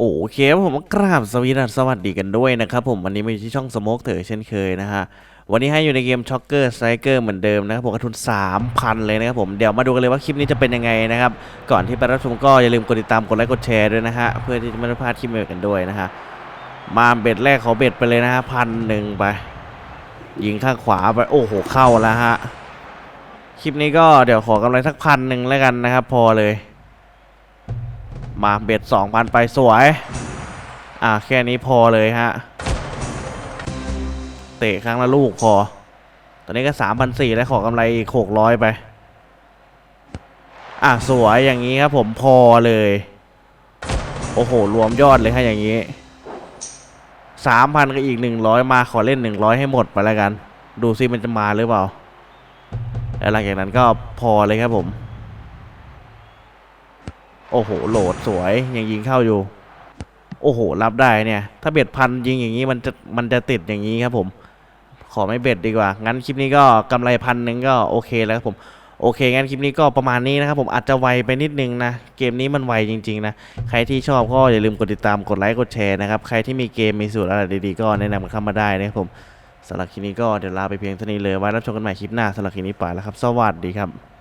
โอเคผมกราบสวีดัสสวัสดีกันด้วยนะครับผมวันนี้มาอยู่ที่ช่องสโมกเถอเช่นเคยนะฮะวันนี้ให้อยู่ในเกมช็อกเกอร์สไซเกอร์เหมือนเดิมนะครับผมกระทุน 3,000 เลยนะครับผมเดี๋ยวมาดูกันเลยว่าคลิปนี้จะเป็นยังไงนะครับ ก่อนที่ไปรับชมก็อย่าลืมกดติดตามกดไลค์กดแชร์ด้วยนะฮะเพื่อที่จะไม่พลาดคลิปใหม่กันด้วยนะฮะมาเบ็ดแรกขอเบ็ดไปเลยนะฮะพันหนึ่งไป ยิงข้างขวาไปโอ้โหเข้าแล้วฮะคลิปนี้ก็เดี๋ยวขอกำไรสักพันหนึ่งแล้วกันนะครับพอเลย มาเบ็ดสองพันไปสวย อ่าแค่นี้พอเลยฮะ เตะครั้งละลูกพอ ตอนนี้ก็สามพันสี่แล้วขอกำไรอีกหกร้อยไป อะสวยอย่างนี้ครับผมพอเลย โอ้โห รวมยอดเลยฮะอย่างนี้สามพันก็อีกหนึ่งร้อยมาขอเล่นหนึ่งร้อยให้หมดไปแล้วกัน ดูซิมันจะมาหรือเปล่าแล้วหลังจากนั้นก็พอเลยครับผม โอ้โหโหลดสวยยังยิงเข้าอยู่ โอ้โห รับได้เนี่ย ถ้าเบ็ดพันยิงอย่างนี้มันจะมันจะติดอย่างนี้ครับผม ขอไม่เบ็ดดีกว่า งั้นคลิปนี้ก็กำไรพันหนึ่งก็โอเคแล้วครับผมโอเคงั้นคลิปนี้ก็ประมาณนี้นะครับผมอาจจะไวไปนิดนึงนะ เกมนี้มันไวจริง ๆ นะ ใครที่ชอบก็อย่าลืมกดติดตามกดไลค์กดแชร์นะครับ ใครที่มีเกมมีสูตรอะไรดีๆ ก็แนะนำกันเข้ามาได้นะครับผมสำหรับคลิปนี้ก็เดี๋ยวลาไปเพียงเท่านี้เลยไว้รับชมกันใหม่คลิปหน้าสำหรับคลิปนี้ไปแล้วครับ สวัสดีครับ